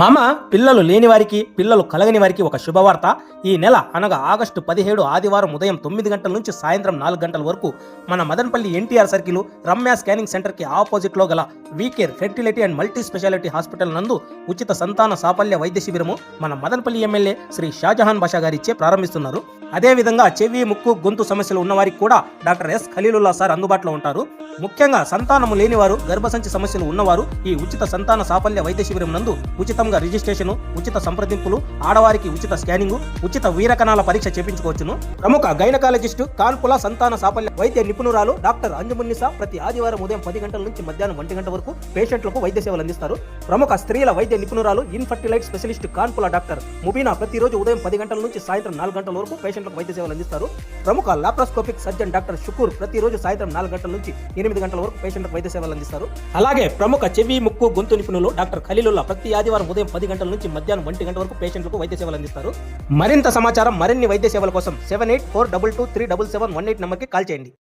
మామ పిల్లలు లేని వారికి పిల్లలు కలగని వారికి ఒక శుభవార్త. ఈ నెల అనగా ఆగస్టు పదిహేడు ఆదివారం ఉదయం తొమ్మిది గంటల నుంచి సాయంత్రం నాలుగు గంటల వరకు మన Madanapalle NTR circle Ramya scanning సెంటర్కి ఆపోజిట్లో గల WeCare fertility and multi speciality hospital నందు ఉచిత సంతాన సాఫల్య వైద్య శిబిరము మన మదనపల్లి ఎమ్మెల్యే శ్రీ షాజహాన్ బాషా గారిచ్చే ప్రారంభిస్తున్నారు. అదేవిధంగా చెవి ముక్కు గొంతు సమస్యలు ఉన్నవారికి కూడా డాక్టర్ ఎస్ ఖలీలుల్లా సార్ అందుబాటులో ఉంటారు. ముఖ్యంగా సంతానము లేనివారు గర్భసంచి సమస్యలు ఉన్నవారు ఈ ఉచిత సంతాన సాఫల్య వైద్య శిబిరం నందు ఉచితంగా రిజిస్ట్రేషన్ ఉచిత సంప్రదింపులు ఆడవారికి ఉచిత స్కానింగ్ ఉచిత వీరకణాల పరీక్ష చేపించుకోవచ్చును. ప్రముఖ గైనకాలజిస్టు కాన్పుల సంతాన సాఫల్య వైద్య నిపుణురాలు డాక్టర్ అంజుమున్నిసా ప్రతి ఆదివారం ఉదయం పది గంటల నుంచి మధ్యాహ్నం ఒంటి గంట వరకు పేషెంట్లకు వైద్య సేవలు అందిస్తారు. ప్రముఖ స్త్రీల వైద్య నిపుణురాలు ఇన్ఫర్టిలైట్ స్పెషలిస్ట్ కాన్పుల డాక్టర్ ముబీనా ప్రతిరోజు ఉదయం పది గంటల నుంచి సాయంత్రం నాలుగు గంటల వరకు పేషెంట్లకు వైద్య సేవలు అందిస్తారు. ప్రముఖ లాప్రోస్కోపిక్ సర్జన్ డాక్టర్ షుకూర్ ప్రతిరోజు సాయంత్రం నాలుగు గంటల నుంచి ఎనిమిది గంటల వరకు పేషెంట్లకు వైద్య సేవలు అందిస్తారు. అలాగే ప్రముఖ చెవి ముక్కు గొంతు నిపుణులు డాక్టర్ ఖలీలుల్లా ప్రతి ఆదివారం ఉదయం పది గంటల నుంచి మధ్యాహ్నం ఒంటి గంట వరకు పేషెంట్లకు వైద్య సేవలు అందిస్తారు. మరింత సమాచారం మరిన్ని వైద్య సేవల కోసం seven eight four double two three double seven one eight నెంబర్కి కాల్ చేయండి.